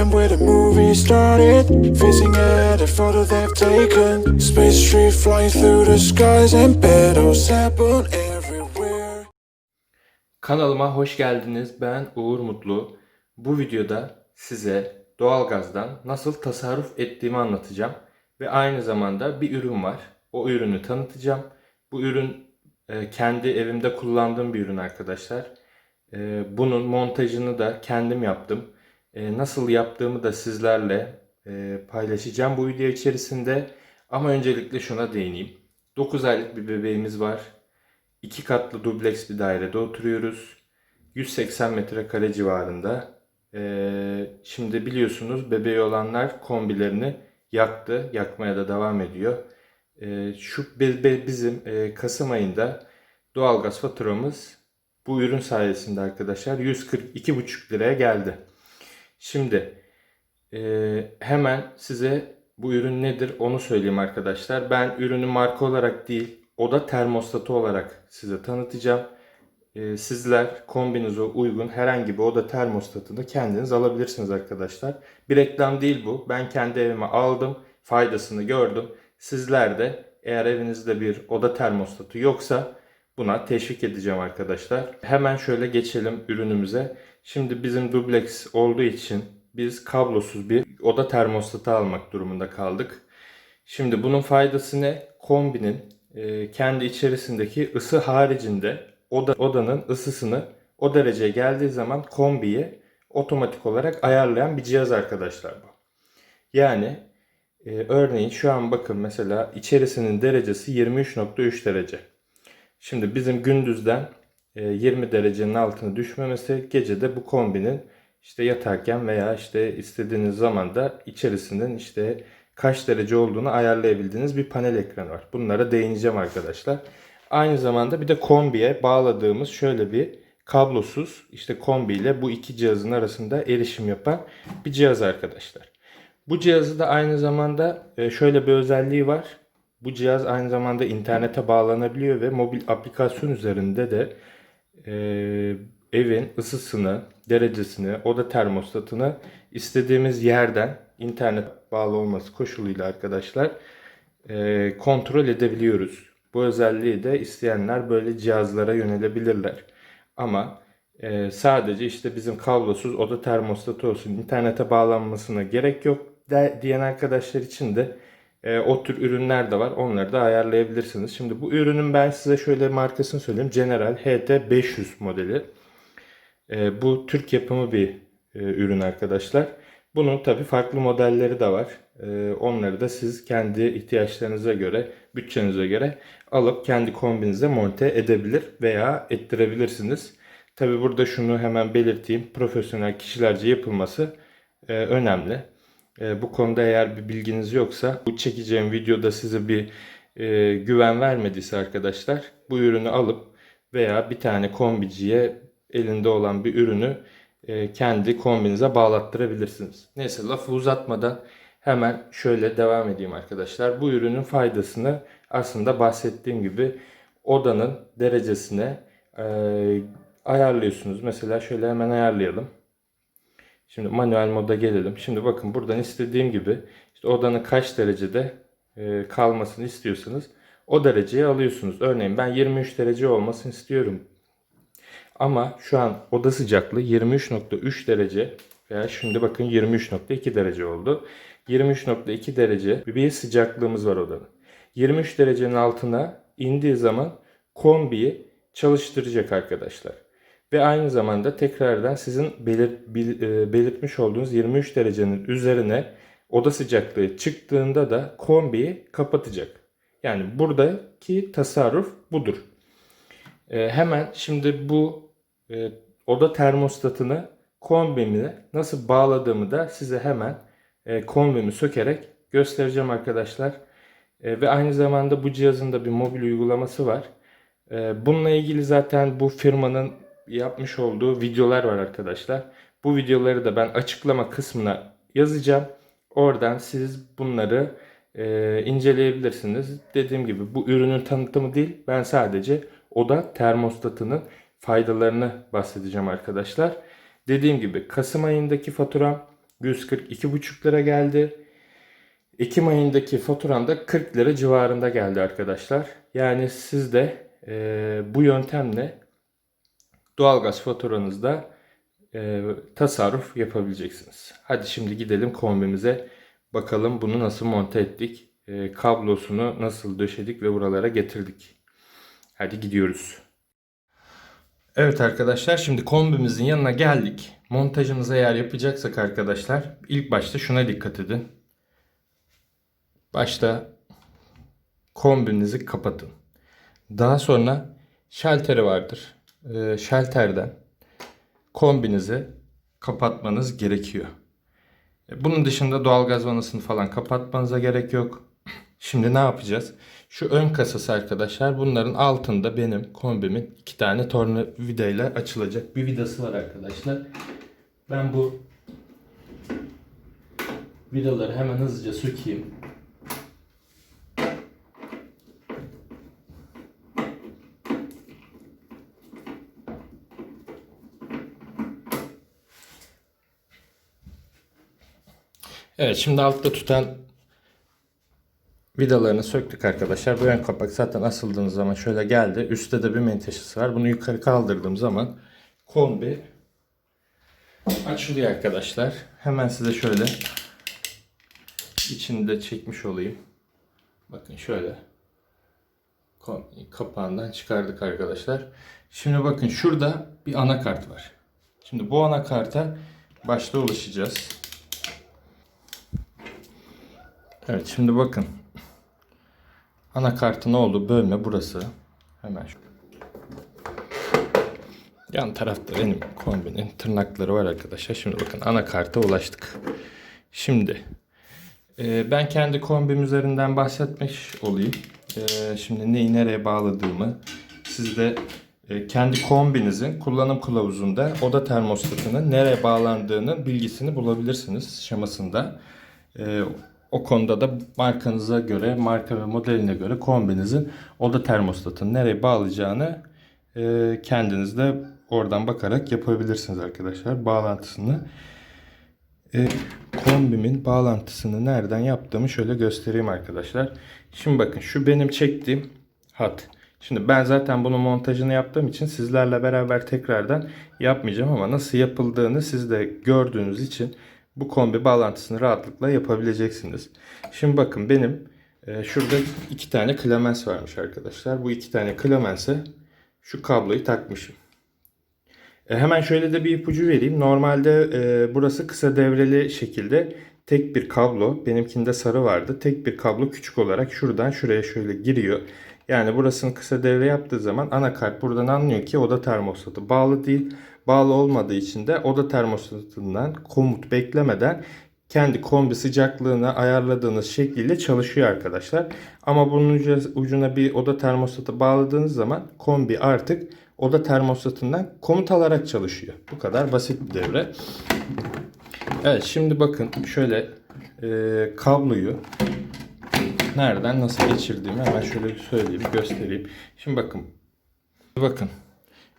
time where the movie started. Facing at a photo they've taken. Space tree flying through the skies and battles happen everywhere. Kanalıma hoş geldiniz. Ben Uğur Mutlu. Bu videoda size doğalgazdan nasıl tasarruf ettiğimi anlatacağım. Ve aynı zamanda bir ürün var. O ürünü tanıtacağım. Bu ürün e, kendi evimde kullandığım bir ürün arkadaşlar. E, Bunun montajını da kendim yaptım. E, Nasıl yaptığımı da sizlerle e, paylaşacağım bu video içerisinde. Ama öncelikle şuna değineyim. 9 aylık bir bebeğimiz var. İki katlı dubleks bir dairede oturuyoruz. 180 metrekare civarında. Ee, şimdi biliyorsunuz bebeği olanlar kombilerini yaktı. Yakmaya da devam ediyor. Ee, şu bizim e, Kasım ayında doğalgaz faturamız bu ürün sayesinde arkadaşlar 142,5 liraya geldi. Şimdi e, hemen size bu ürün nedir onu söyleyeyim arkadaşlar. Ben ürünü marka olarak değil oda termostatı olarak size tanıtacağım. Ee, sizler kombinize uygun herhangi bir oda termostatını kendiniz alabilirsiniz arkadaşlar. Bir reklam değil bu. Ben kendi evime aldım. Faydasını gördüm. Sizler de eğer evinizde bir oda termostatı yoksa buna teşvik edeceğim arkadaşlar. Hemen şöyle geçelim ürünümüze. Şimdi bizim dubleks olduğu için biz kablosuz bir oda termostatı almak durumunda kaldık. Şimdi bunun faydası ne? Kombinin e, kendi içerisindeki ısı haricinde oda, odanın ısısını o dereceye geldiği zaman kombiye otomatik olarak ayarlayan bir cihaz arkadaşlar bu. Yani e, örneğin şu an bakın mesela içerisinin derecesi 23.3 derece. Şimdi bizim gündüzden e, 20 derecenin altına düşmemesi gecede bu kombinin işte yatarken veya işte istediğiniz zaman da içerisinin işte kaç derece olduğunu ayarlayabildiğiniz bir panel ekranı var. Bunlara değineceğim arkadaşlar. Aynı zamanda bir de kombiye bağladığımız şöyle bir kablosuz işte kombi ile bu iki cihazın arasında erişim yapan bir cihaz arkadaşlar. Bu cihazı da aynı zamanda e, şöyle bir özelliği var. Bu cihaz aynı zamanda internete bağlanabiliyor ve mobil aplikasyon üzerinde de e, evin ısısını, derecesini, oda termostatını istediğimiz yerden internet bağlı olması koşuluyla arkadaşlar e, kontrol edebiliyoruz. Bu özelliği de isteyenler böyle cihazlara yönelebilirler. Ama e, sadece işte bizim kablosuz oda termostatı olsun internete bağlanmasına gerek yok de, diyen arkadaşlar için de e, o tür ürünler de var. Onları da ayarlayabilirsiniz. Şimdi bu ürünün ben size şöyle markasını söyleyeyim. General HT500 modeli. E, bu Türk yapımı bir e, ürün arkadaşlar. Bunun tabi farklı modelleri de var. E, onları da siz kendi ihtiyaçlarınıza göre, bütçenize göre alıp kendi kombinize monte edebilir veya ettirebilirsiniz. Tabi burada şunu hemen belirteyim. Profesyonel kişilerce yapılması e, önemli. E, bu konuda eğer bir bilginiz yoksa bu çekeceğim videoda size bir e, güven vermediyse arkadaşlar bu ürünü alıp veya bir tane kombiciye elinde olan bir ürünü e, kendi kombinize bağlattırabilirsiniz. Neyse lafı uzatmadan hemen şöyle devam edeyim arkadaşlar. Bu ürünün faydasını aslında bahsettiğim gibi odanın derecesine e, ayarlıyorsunuz. Mesela şöyle hemen ayarlayalım. Şimdi manuel moda gelelim. Şimdi bakın buradan istediğim gibi işte odanın kaç derecede e, kalmasını istiyorsanız o dereceyi alıyorsunuz. Örneğin ben 23 derece olmasını istiyorum. Ama şu an oda sıcaklığı 23.3 derece veya şimdi bakın 23.2 derece oldu. 23.2 derece bir sıcaklığımız var odanın. 23 derecenin altına indiği zaman kombiyi çalıştıracak arkadaşlar. Ve aynı zamanda tekrardan sizin belir, bil- e, belirtmiş olduğunuz 23 derecenin üzerine oda sıcaklığı çıktığında da kombiyi kapatacak. Yani buradaki tasarruf budur. E, hemen şimdi bu e, oda termostatını kombimine nasıl bağladığımı da size hemen e, kombimi sökerek göstereceğim arkadaşlar. E, ve aynı zamanda bu cihazın da bir mobil uygulaması var. E, bununla ilgili zaten bu firmanın yapmış olduğu videolar var arkadaşlar. Bu videoları da ben açıklama kısmına yazacağım. Oradan siz bunları e, inceleyebilirsiniz. Dediğim gibi bu ürünün tanıtımı değil. Ben sadece oda termostatının faydalarını bahsedeceğim arkadaşlar. Dediğim gibi Kasım ayındaki faturam 142,5 lira geldi. Ekim ayındaki faturam da 40 lira civarında geldi arkadaşlar. Yani siz de e, bu yöntemle doğalgaz faturanızda e, tasarruf yapabileceksiniz. Hadi şimdi gidelim kombimize. Bakalım bunu nasıl monte ettik. e, kablosunu nasıl döşedik ve buralara getirdik. Hadi gidiyoruz. Evet arkadaşlar şimdi kombimizin yanına geldik. Montajımızı eğer yapacaksak arkadaşlar ilk başta şuna dikkat edin. Başta kombinizi kapatın. Daha sonra şalteri vardır. Ee, şalterden kombinizi kapatmanız gerekiyor. E, Bunun dışında doğalgaz vanasını falan kapatmanıza gerek yok. Şimdi ne yapacağız? Şu ön kasası arkadaşlar bunların altında benim kombimin iki tane tornavida ile açılacak bir vidası var arkadaşlar. Ben bu vidaları hemen hızlıca sökeyim. Evet şimdi altta tutan vidalarını söktük arkadaşlar. Bu ön kapak zaten asıldığınız zaman şöyle geldi. Üstte de bir menteşesi var. Bunu yukarı kaldırdığım zaman kombi açılıyor arkadaşlar. Hemen size şöyle içini de çekmiş olayım. Bakın şöyle kapağından çıkardık arkadaşlar. Şimdi bakın şurada bir anakart var. Şimdi bu anakarta başta ulaşacağız. Evet şimdi bakın. Anakartın olduğu bölme burası. Hemen şu. Yan tarafta benim kombinin tırnakları var arkadaşlar. Şimdi bakın anakarta ulaştık. Şimdi e, ben kendi kombim üzerinden bahsetmiş olayım. E, şimdi neyi nereye bağladığımı siz de e, kendi kombinizin kullanım kılavuzunda oda termostatının nereye bağlandığının bilgisini bulabilirsiniz şemasında. E, o konuda da markanıza göre, marka ve modeline göre kombinizin oda termostatını nereye bağlayacağını e, kendiniz de oradan bakarak yapabilirsiniz arkadaşlar. Bağlantısını. E, kombimin bağlantısını nereden yaptığımı şöyle göstereyim arkadaşlar. Şimdi bakın şu benim çektiğim hat. Şimdi ben zaten bunun montajını yaptığım için sizlerle beraber tekrardan yapmayacağım ama nasıl yapıldığını siz de gördüğünüz için bu kombi bağlantısını rahatlıkla yapabileceksiniz. Şimdi bakın benim e, şurada iki tane klemens varmış arkadaşlar. Bu iki tane klemense şu kabloyu takmışım. E, hemen şöyle de bir ipucu vereyim. Normalde e, burası kısa devreli şekilde tek bir kablo. Benimkinde sarı vardı. Tek bir kablo küçük olarak şuradan şuraya şöyle giriyor. Yani burasını kısa devre yaptığı zaman anakart buradan anlıyor ki oda termostatı bağlı değil. Bağlı olmadığı için de oda termostatından komut beklemeden kendi kombi sıcaklığını ayarladığınız şekilde çalışıyor arkadaşlar. Ama bunun ucu- ucuna bir oda termostatı bağladığınız zaman kombi artık oda termostatından komut alarak çalışıyor. Bu kadar basit bir devre. Evet şimdi bakın şöyle e, kabloyu nereden nasıl geçirdiğimi hemen şöyle bir söyleyeyim göstereyim. Şimdi bakın bakın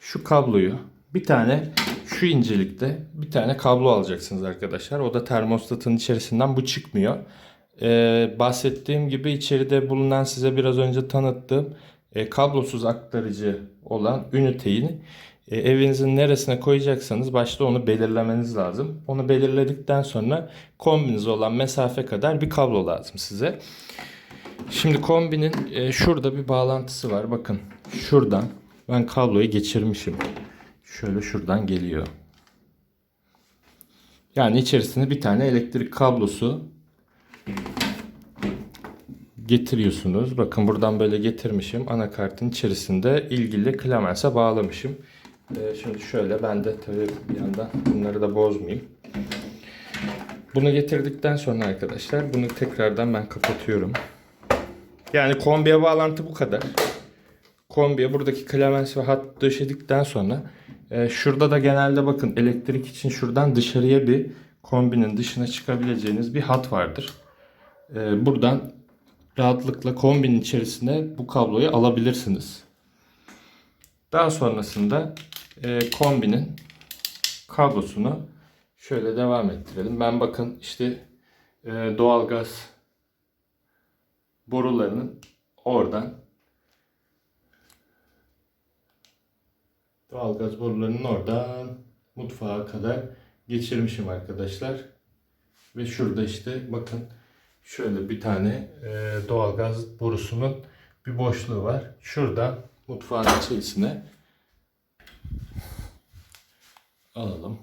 şu kabloyu bir tane şu incelikte bir tane kablo alacaksınız arkadaşlar. O da termostatın içerisinden bu çıkmıyor. Ee, bahsettiğim gibi içeride bulunan size biraz önce tanıttığım e, kablosuz aktarıcı olan üniteyi e, evinizin neresine koyacaksanız başta onu belirlemeniz lazım. Onu belirledikten sonra kombiniz olan mesafe kadar bir kablo lazım size. Şimdi kombinin e, şurada bir bağlantısı var. Bakın şuradan ben kabloyu geçirmişim. Şöyle şuradan geliyor. Yani içerisine bir tane elektrik kablosu getiriyorsunuz. Bakın buradan böyle getirmişim. Anakartın içerisinde ilgili klemense bağlamışım. Ee, şimdi şöyle ben de tabii bir yandan bunları da bozmayayım. Bunu getirdikten sonra arkadaşlar bunu tekrardan ben kapatıyorum. Yani kombiye bağlantı bu kadar. Kombiye buradaki klemens ve hat döşedikten sonra e, şurada da genelde bakın elektrik için şuradan dışarıya bir kombinin dışına çıkabileceğiniz bir hat vardır. E, buradan rahatlıkla kombinin içerisine bu kabloyu alabilirsiniz. Daha sonrasında e, kombinin kablosunu Şöyle devam ettirelim. Ben bakın işte e, doğalgaz borularının oradan doğalgaz borularının oradan mutfağa kadar geçirmişim arkadaşlar. Ve şurada işte bakın şöyle bir tane e, doğalgaz borusunun bir boşluğu var. Şuradan mutfağın içerisine alalım.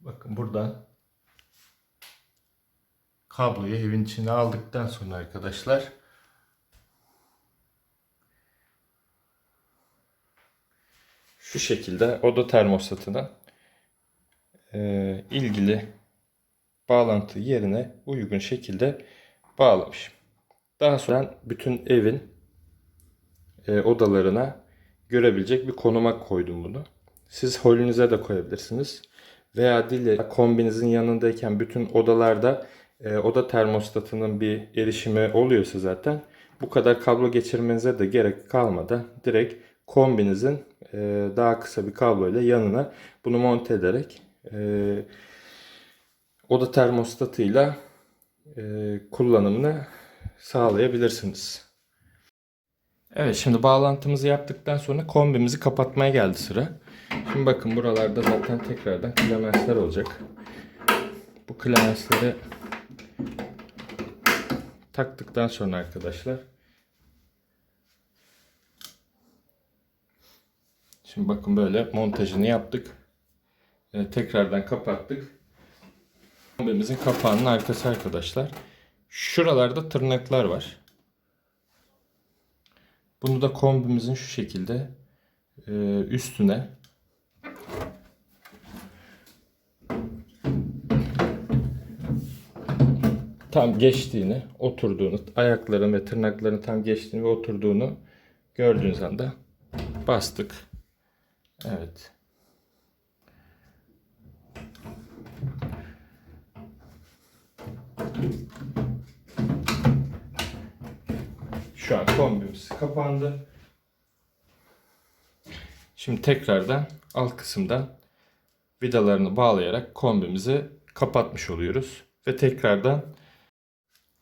Bakın buradan kabloyu evin içine aldıktan sonra arkadaşlar şu şekilde oda termostatına e, ilgili bağlantı yerine uygun şekilde bağlamışım. Daha sonra bütün evin e, odalarına görebilecek bir konuma koydum bunu. Siz holünüze de koyabilirsiniz. Veya dile kombinizin yanındayken bütün odalarda e, oda termostatının bir erişimi oluyorsa zaten bu kadar kablo geçirmenize de gerek kalmadan direkt kombinizin e, daha kısa bir kabloyla yanına bunu monte ederek e, oda termostatıyla e, kullanımını sağlayabilirsiniz. Evet şimdi bağlantımızı yaptıktan sonra kombimizi kapatmaya geldi sıra. Şimdi bakın buralarda zaten tekrardan klemensler olacak. Bu klemensleri taktıktan sonra arkadaşlar Şimdi bakın böyle montajını yaptık. Ee, tekrardan kapattık. Kombimizin kapağının arkası arkadaşlar. Şuralarda tırnaklar var. Bunu da kombimizin şu şekilde e, üstüne tam geçtiğini, oturduğunu, ayakların ve tırnakların tam geçtiğini ve oturduğunu gördüğünüz anda bastık. Evet. Şu an kombimiz kapandı. Şimdi tekrardan alt kısımdan vidalarını bağlayarak kombimizi kapatmış oluyoruz. Ve tekrardan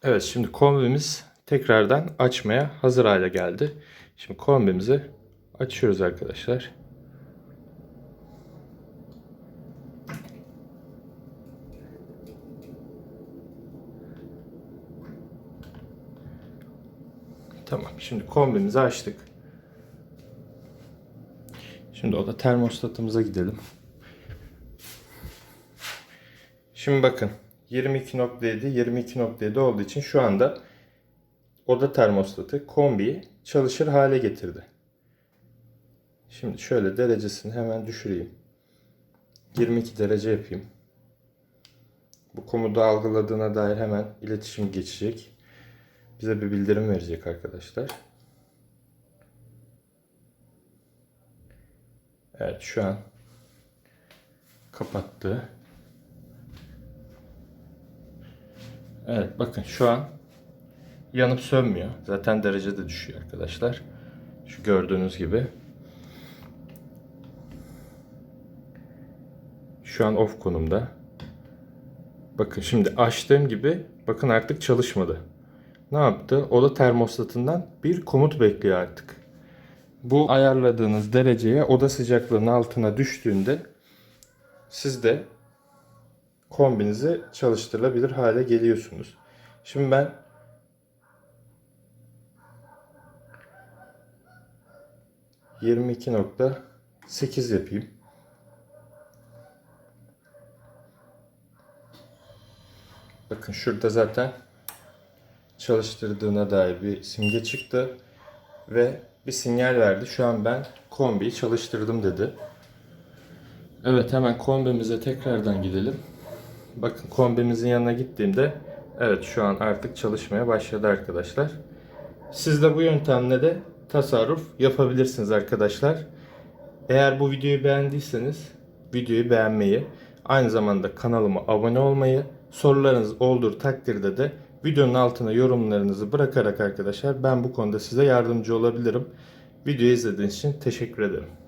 Evet şimdi kombimiz tekrardan açmaya hazır hale geldi. Şimdi kombimizi açıyoruz arkadaşlar. Tamam. Şimdi kombimizi açtık. Şimdi o da termostatımıza gidelim. Şimdi bakın 22.7 22.7 olduğu için şu anda oda termostatı kombiyi çalışır hale getirdi. Şimdi şöyle derecesini hemen düşüreyim. 22 derece yapayım. Bu komutu algıladığına dair hemen iletişim geçecek. Bize bir bildirim verecek arkadaşlar. Evet şu an kapattı. Evet bakın şu an yanıp sönmüyor. Zaten derece de düşüyor arkadaşlar. Şu gördüğünüz gibi. Şu an off konumda. Bakın şimdi açtığım gibi bakın artık çalışmadı. Ne yaptı? Oda termostatından bir komut bekliyor artık. Bu ayarladığınız dereceye oda sıcaklığının altına düştüğünde siz de kombinizi çalıştırılabilir hale geliyorsunuz. Şimdi ben ...22.8 yapayım. Bakın şurada zaten çalıştırdığına dair bir simge çıktı. Ve bir sinyal verdi. Şu an ben kombiyi çalıştırdım dedi. Evet hemen kombimize tekrardan gidelim. Bakın kombimizin yanına gittiğimde evet şu an artık çalışmaya başladı arkadaşlar. Siz de bu yöntemle de tasarruf yapabilirsiniz arkadaşlar. Eğer bu videoyu beğendiyseniz videoyu beğenmeyi, aynı zamanda kanalıma abone olmayı, sorularınız olduğu takdirde de videonun altına yorumlarınızı bırakarak arkadaşlar ben bu konuda size yardımcı olabilirim. Videoyu izlediğiniz için teşekkür ederim.